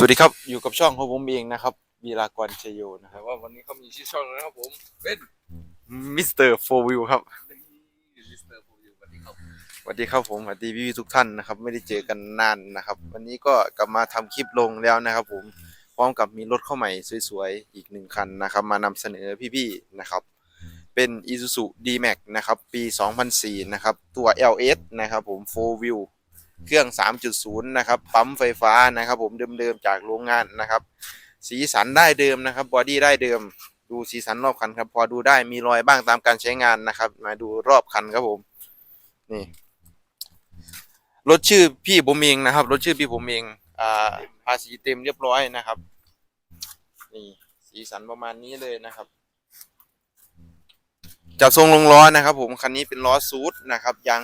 สวัสดีครับ อยู่กับช่องของผมเองนะครับวีรากรชยโยนะคแต่รับว่าวันนี้เขามีชื่อช่องแล้วนะครับผม เป็นมิสเตอร์โฟวิวครับลิสเตอร์ผมอยู่วันนี้ครับสวัสดีครับผมสวัสดีพี่ๆทุกท่านนะครับ ไม่ได้เจอกันนานนะครับ วันนี้ก็กลับมาทำคลิปลงแล้วนะครับ ผมพร้อมกับมีรถเข้าใหม่สวยๆอีกหนึ่งคันนะครับ มานำเสนอพี่ๆนะครับ เป็น Isuzu D-Max นะครับ ปี 2004 นะครับ ตัว LS นะครับผม 4 Wheel เครื่อง 3.0 นะครับ ปั๊มไฟฟ้านะครับ ผมเดิมๆจากโรงงานนะครับ สีสันได้เดิมนะครับบอดี้ได้เดิม ดูสีสันรอบคันครับพอดูได้มีรอยบ้างตามการใช้งานนะครับ มาดูรอบคันครับผมนี่รถชื่อพี่ผมเองนะครับรถชื่อพี่ผมเองอ่าภาษีเต็มเรียบร้อยนะครับ นี่สีสันประมาณนี้เลยนะครับจับทรงลงล้อนะครับ ผมคันนี้เป็นล้อซูดนะครับยาง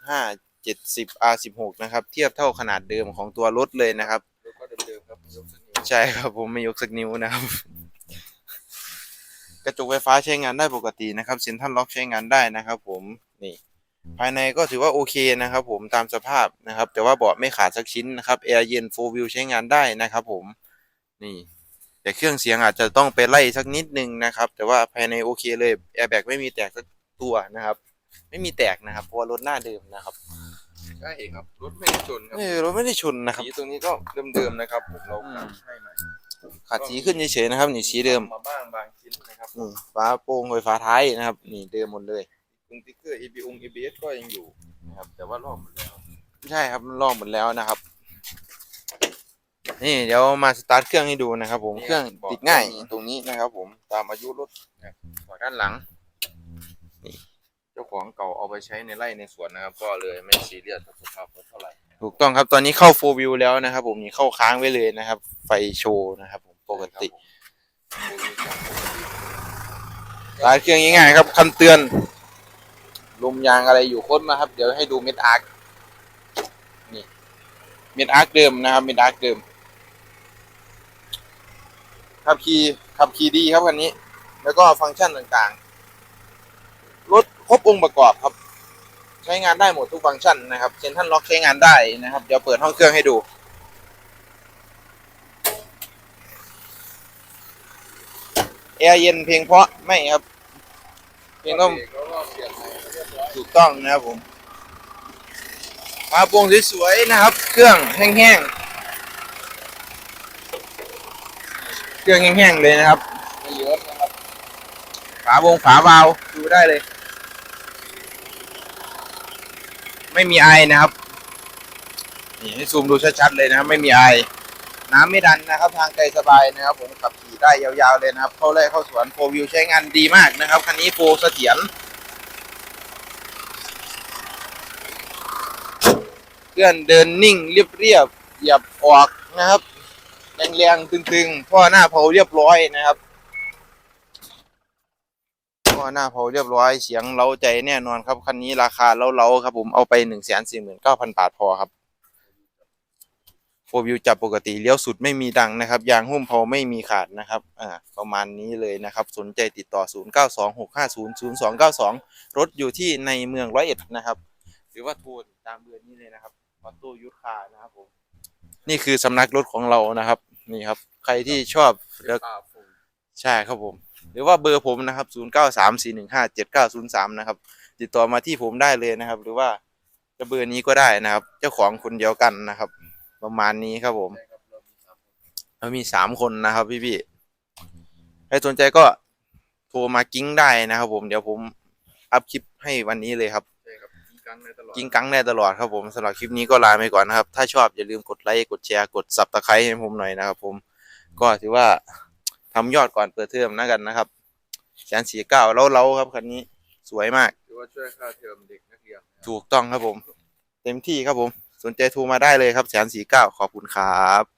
265 70 R16 นะครับ เทียบเท่าขนาดเดิมของตัวรถเลยนะครับ แล้วก็เดิมๆครับยกเสนอใช่ครับผมไม่ยกสักนิ้วนะครับ กระจกไฟฟ้าใช้งานได้ปกตินะครับเซ็นทรัลล็อกใช้งานได้นะครับผมนี่ ภายในก็ถือว่าโอเคนะครับ ผมตามสภาพนะครับ แต่ว่าเบาะไม่ขาดสักชิ้นนะครับแอร์เย็นโฟวิวใช้งานได้นะครับ ผมนี่แต่เครื่องเสียงอาจจะต้องไปไล่สักนิดนึงนะครับ แต่ว่าภายในโอเคเลยแอร์แบ็กไม่มีแตกสักตัวนะครับ ไม่มีแตกนะครับเพราะว่ารถหน้าเดิมนะครับ ใช่ครับรถไม่ได้ชนครับเออรถไม่ได้ชนนะครับสีตรงนี้ก็เดิมๆนะครับผมเราอืมขับให้ใหม่ขาดสีขึ้นเฉยๆนะครับ นี่สีเดิมมาบ้างบางชิ้นนะครับนี่ฟ้าโปร่งไฟฟ้าท้ายนะครับ นี่เดิมหมดเลยตรงติ๊กเกอร์ ABU ABS ก็ยังอยู่นะครับ แต่ว่ารอบหมดแล้วใช่ครับมันลอกหมดแล้วนะครับ นี่เดี๋ยวมาสตาร์ทเครื่องให้ดูนะครับ ผมเครื่องติดง่ายตรงนี้นะครับ ผมตามอายุรถนะครับด้านหลังเจ้าของเก่าเอาไปใช้ในไร่ในสวนนะครับ ก็เลยไม่ซีเรียสกับสภาพรถเท่าไหร่ถูกต้องครับตอนนี้เข้าโฟวิวแล้วนะครับ ผมนี่เข้าค้างไว้เลยนะครับ ไฟโชว์นะครับ ผมปกติสตาร์ทเครื่องง่ายๆครับคำเตือนลมยางอะไรอยู่ค้นมาครับ เดี๋ยวให้ดูเม็ดอาร์คนี่เม็ดอาร์คเดิมนะครับเม็ดอาร์คเดิมขับขี่ขับขี่ดีครับคันนี้ แล้วก็ฟังก์ชันต่างๆรถ ครบองค์ประกอบครับ ใช้งานได้หมดทุกฟังก์ชันนะครับเซนทันล็อกใช้งานได้นะครับ เดี๋ยวเปิดห้องเครื่องให้ดู แอร์เย็นเพียงเพราะไม่ครับ เพียงต้องถูกต้องนะครับผมฝาโปร่งสวยๆนะครับ เครื่องแห้งๆ เครื่องแห้งๆเลยนะครับ ฝาโปร่งฝาวาล์วดูได้เลย ไม่มีไอนะครับนี่ให้ซูมดูชัดๆเลยนะครับไม่มีไอ น้ำไม่ดันนะครับ ทางไกลสบายนะครับ ผมขับขี่ได้ยาวๆเลยนะครับ เข้าไร่เข้าสวนโฟวิวใช้งานดีมากนะครับคันนี้โฟเสถียรเคลื่อนเดินนิ่งเรียบๆเหยียบออกนะครับแรงๆตึงๆพ่อหน้าเผาเรียบร้อยนะครับ พ่อหน้าเผาเรียบร้อยเสียงเล้าใจแน่นอนครับคันนี้ราคาเล้าๆครับผมเอาไปหนึ่งแสนสี่หมื่นเก้าพันบาทพอครับโฟวิวจับปกติเลี้ยวสุดไม่มีดังนะครับยางหุ้มเผาไม่มีขาดนะครับอ่าประมาณนี้เลยนะครับ สนใจติดต่อ 0 9 2 6 5 0 0 2 9 2 รถอยู่ที่ในเมืองร้อยเอ็ดนะครับ หรือว่าโทรตามเบอร์นี้เลยนะครับออโต้ยุทธคานะครับผมนี่คือสำนักรถของเรานะครับ นี่ครับ ใครที่ชอบแล้วตาฟูใช่ครับผมห รือว่าเบอร์ผมนะครับ 0 9 3 4 1 5 7 9 0 3 นะครับ ติดต่อมาที่ผมได้เลยนะครับ หรือว่าจะเบอร์นี้ก็ได้นะครับ เจ้าของคนเดียวกันนะครับ ประมาณนี้ครับผมใช่ครับเรามีสามคนเรามีสามคนนะครับ พี่พี่ๆใครสนใจก็โทรมากิ้งได้นะครับผมเดี๋ยวผมอัพคลิปให้วันนี้เลยครับใช่ครับกิ้งกังได้ตลอดกิ้งกังได้ตลอดครับผมสำหรับคลิปนี้ก็ลาไปก่อนนะครับ ถ้าชอบอย่าลืมกดไลค์กดแชร์กดสับตะไคร้ให้ผมหน่อยนะครับผมก็ถือว่า ทำยอดก่อนเปิดเทอมนะกันนะครับแสนสี่เก้าเล้าๆครับคันนี้สวยมาก หรือว่าช่วยค่าเทอมเด็กนักเรียนนะครับถูกต้องครับผม เต็มที่ครับผม สนใจโทรมาได้เลยครับแสนสี่เก้าขอบคุณครับ